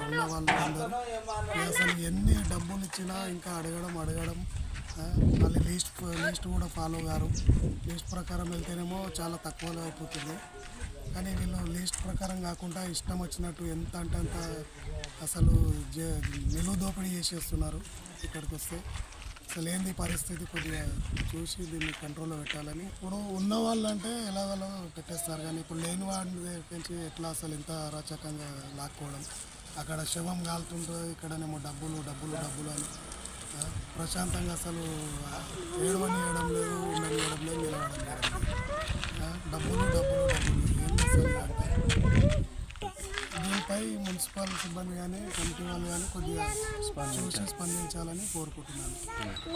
ఉన్న వాళ్ళందరూ అసలు ఎన్ని డబ్బులు ఇచ్చినా ఇంకా అడగడం అడగడం మళ్ళీ లిస్ట్ లిస్ట్ కూడా ఫాలో గారు. లిస్ట్ ప్రకారం వెళ్తేనేమో చాలా తక్కువలో అయిపోతుంది. కానీ వీళ్ళు లిస్ట్ ప్రకారం కాకుండా ఇష్టం వచ్చినట్టు ఎంత అంటే అంత అసలు నిలువ దోపిడీ చేసేస్తున్నారు ఇక్కడికి వస్తే. అసలు ఏంది పరిస్థితి కొద్దిగా చూసి దీన్ని కంట్రోల్లో పెట్టాలని. ఇప్పుడు ఉన్న వాళ్ళంటే ఎలాగలో పెట్టేస్తారు. కానీ ఇప్పుడు లేని వాడిని దగ్గర నుంచి ఎట్లా అసలు ఇంత రచకంగా లాక్కోవడం? అక్కడ శవం కాలుతుంటుంది ఇక్కడనేమో డబ్బులు డబ్బులు డబ్బులు అని. ఆ, ప్రశాంతంగా అసలు ఏడవని ఏయడం లేదు ఉండని ఏయడం లేదు నిలవడం లేదు. డబ్బులు డబ్బులు డబ్బులు. అసలు? దీనిపై మున్సిపల్ సిబ్బంది కానీ కమిటీ వాళ్ళు కానీ కొద్దిగా చూసి స్పందించాలని కోరుకుంటున్నాను.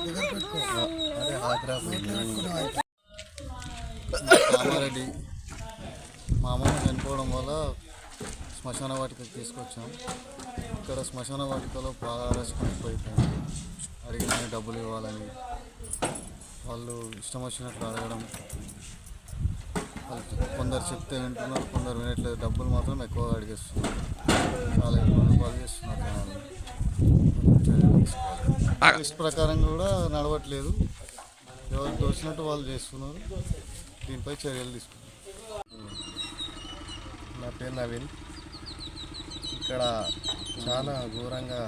దగ్గర పెట్టుకో. అదే హాజరా నోట్లో పెట్టుకునే వాయిదా. కామారెడ్డి. మా అమ్మమ్మ చనిపోవడం వల్ల శ్మశాన వాటికకి తీసుకొచ్చాం. ఇక్కడ శ్మశాన వాటికలో బాగా రసిపోయిపోయింది అడిగిన డబ్బులు ఇవ్వాలని. వాళ్ళు ఇష్టం వచ్చినట్లు అడగడం. వాళ్ళు కొందరు చెప్తే వింటున్నారు కొందరు వినట్లేదు. డబ్బులు మాత్రం ఎక్కువగా అడిగేస్తున్నారు. చాలా ఇబ్బంది పాలు చేస్తున్నారు జనాలు. లిస్ట్ ప్రకారం కూడా నడవట్లేదు. ఎవరు తోచినట్టు వాళ్ళు చేస్తున్నారు. దీనిపై చర్యలు తీసుకుంటారు నా పేరు నవీన్. ఇక్కడ చాలా ఘోరంగా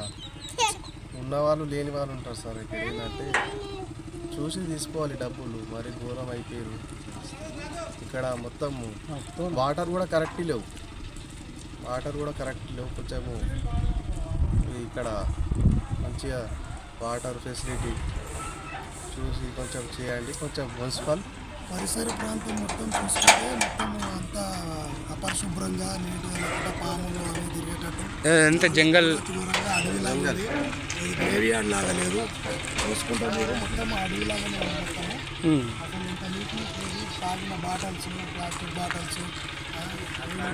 ఉన్నవాళ్ళు లేని వాళ్ళు ఉంటారు సార్ ఇక్కడ ఏంటంటే చూసి తీసుకోవాలి డబ్బులు మరి ఘోరం అయిపోయారు. ఇక్కడ మొత్తం వాటర్ కూడా కరెక్ట్ లేవు. వాటర్ కూడా కరెక్ట్ లేవు. కొంచెము ఇక్కడ మంచిగా వాటర్ ఫెసిలిటీ చూసి కొంచెం చేయండి. కొంచెం మున్సిపల్ పరిసర ప్రాంతం మొత్తం చూసుకుంటే మొత్తం అంతా అపరిశుభ్రంగా నీట్గా పాములు అవి తిరిగేటట్టు. ఎంత జంగల్? అడవిలాగా లాగా లేదు. చూసుకుంటే మీరు మొత్తం అడవిలాగానే ఉంది మొత్తము. అసలు ఇంత నీట్నెస్ లేదు తాగిన బాటిల్స్ ప్లాస్టిక్ బాటిల్స్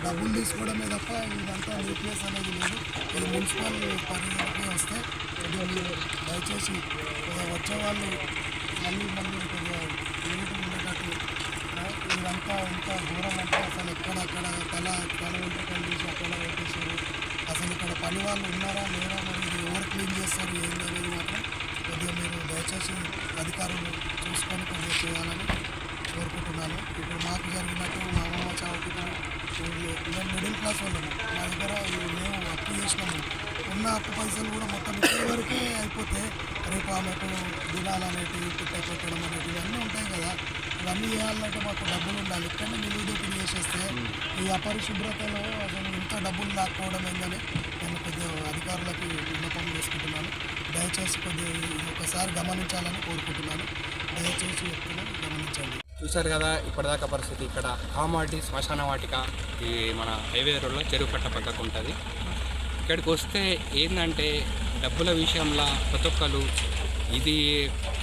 డబ్బులు తీసుకోవడమే తప్ప ఇదంతా నీట్నెస్ అనేది లేదు. ఇది మున్సిపల్ పరిధిలోకి వస్తే దయచేసి వచ్చే వాళ్ళు మళ్ళీ మళ్ళీ ఇదంతా ఇంత దూరం అంటే అసలు ఎక్కడక్కడ తల తల వెంట్రుకలు తీసి అక్కడ పెట్టేసారు అసలు ఇక్కడ పని వాళ్ళు ఉన్నారా లేరా మరి ఇది ఎవరు క్లీన్ చేస్తారు ఏం లేదు మాత్రం కొద్దిగా మీరు దయచేసి అధికారులు చూసుకొని కొద్దిగా చేయాలని కోరుకుంటున్నాను. ఇప్పుడు మాకు జరిగినట్టు మా అమ్మమ్మ చావుకి మేము మిడిల్ క్లాస్ వాళ్ళము మా దగ్గర మేము అప్పు చేసినాము. ఉన్న అప్పు పైసలు కూడా మొత్తం ఇప్పటి వరకే అయిపోతే రేపు ఆమెకు దినాలనేటివి పుట్ట పెట్టడం అనేటివి ఇవన్నీ ఉంటాయి కదా. ఇవన్నీ చేయాలంటే మాకు డబ్బులు ఉండాలి. ఇక్కడనే నిలువు చేసేస్తే ఈ అపరిశుభ్రతలో అసలు ఇంత డబ్బులు లాక్కోవడం ఏందని నేను కొద్దిగా అధికారులకు విన్నపం చేసుకుంటున్నాను. దయచేసి కొద్దిగా ఒకసారి గమనించాలని కోరుకుంటున్నాను. దయచేసి చెప్తున్నాను గమనించండి. చూశారు కదా ఇప్పటిదాకా పరిస్థితి ఇక్కడ కామాటి శ్మశాన వాటిక ఈ మన హైవే రోడ్లో చెరువు కట్ట పక్కకు ఉంటుంది. ఇక్కడికి వస్తే ఏంటంటే డబ్బుల విషయంలో ప్రతి ఒక్కరు ఇది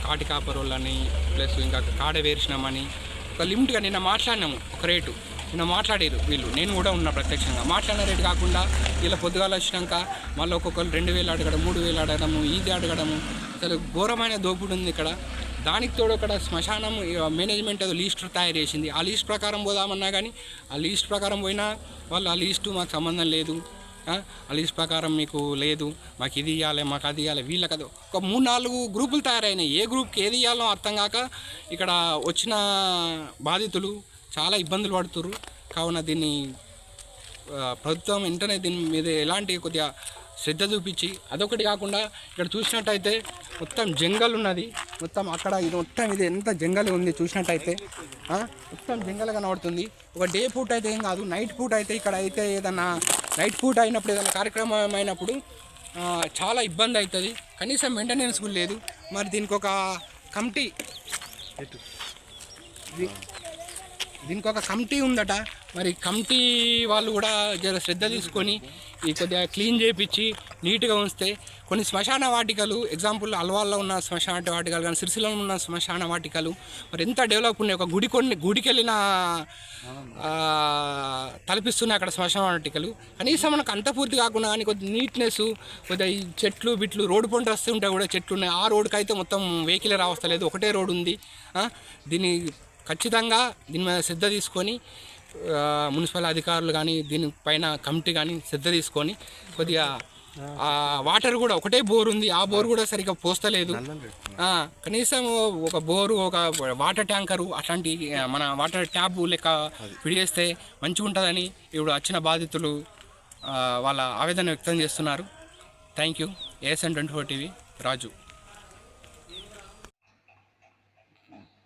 కాటి కాపరోళ్ళని ప్లస్ ఇంకా కాడ వేర్చినామని ఒక లిమిట్గా నిన్న మాట్లాడినాము ఒక రేటు. నిన్న మాట్లాడేరు వీళ్ళు. నేను కూడా ఉన్నా ప్రత్యక్షంగా. మాట్లాడిన రేటు కాకుండా వీళ్ళ పొద్దుగాల వచ్చినాక మళ్ళీ ఒక్కొక్కరు రెండు వేలు అడగడం మూడు వేలు అడగడము ఇది అడగడము. అసలు ఘోరమైన దోపిడి ఉంది ఇక్కడ. దానికి తోడు అక్కడ శ్మశానం మేనేజ్మెంట్ ఏదో లీస్ట్ తయారు చేసింది. ఆ లీస్ట్ ప్రకారం పోదామన్నా కానీ ఆ లీస్ట్ ప్రకారం పోయినా వాళ్ళు ఆ లీస్టు మాకు సంబంధం లేదు. అలీస్ ప్రకారం మీకు లేదు మాకు ఇది ఇవ్వాలి మాకు అది ఇవ్వాలి వీళ్ళకదు ఒక మూడు నాలుగు గ్రూపులు తయారైనాయి. ఏ గ్రూప్కి ఏది ఇవ్వాలో అర్థం కాక ఇక్కడ వచ్చిన బాధితులు చాలా ఇబ్బందులు పడుతుర్రు. కావున దీన్ని ప్రభుత్వం వెంటనే దీని మీద ఎలాంటి కొద్దిగా శ్రద్ధ చూపించి అదొకటి కాకుండా ఇక్కడ చూసినట్టయితే మొత్తం జంగల్ ఉన్నది. మొత్తం అక్కడ ఇది మొత్తం ఇది ఎంత జంగల్ ఉంది చూసినట్టయితే మొత్తం జంగల్ కనబడుతుంది. ఒక డే పూట అయితే ఏం కాదు నైట్ పూట అయితే ఇక్కడ అయితే ఏదన్నా నైట్ పూట అయినప్పుడు ఏదైనా కార్యక్రమం అయినప్పుడు చాలా ఇబ్బంది అవుతుంది. కనీసం మెయింటెనెన్స్ కూడా లేదు. మరి దీనికి ఒక కమిటీ దీనికి ఒక కమిటీ ఉందట. మరి కమిటీ వాళ్ళు కూడా జర శ్రద్ధ తీసుకొని ఈ కొద్దిగా క్లీన్ చేయించి నీట్గా ఉంచితే కొన్ని శ్మశాన వాటికలు ఎగ్జాంపుల్ అల్వాల్లో ఉన్న శ్మశాన వాటికలు కానీ సిరిసిలో ఉన్న శ్మశాన వాటికలు మరి ఎంత డెవలప్ ఉన్నాయి? ఒక గుడి కొన్ని గుడికి వెళ్ళిన తలపిస్తున్నాయి అక్కడ శ్మశాన వాటికలు. కనీసం మనకు అంత పూర్తి కాకుండా కానీ కొద్ది నీట్నెస్ కొద్దిగా ఈ చెట్లు బిట్లు రోడ్డు పంట వస్తుంటే కూడా చెట్లు ఉన్నాయి. ఆ రోడ్డుకి అయితే మొత్తం వెహికల్ రావస్తలేదు ఒకటే రోడ్డు ఉంది. దీన్ని ఖచ్చితంగా దీని మీద శ్రద్ధ తీసుకొని మున్సిపల్ అధికారులు కానీ దీనిపైన కమిటీ కానీ శ్రద్ధ తీసుకొని కొద్దిగా ఆ వాటర్ కూడా ఒకటే బోర్ ఉంది. ఆ బోర్ కూడా సరిగ్గా పోస్తలేదు. కనీసం ఒక బోరు ఒక వాటర్ ట్యాంకరు అట్లాంటి మన వాటర్ ట్యాప్ లెక్క పిడిగేస్తే మంచిగా ఉంటుందని ఇప్పుడు వచ్చిన బాధితులు వాళ్ళ ఆవేదన వ్యక్తం చేస్తున్నారు. Thank you. ASN twenty four TV Raju.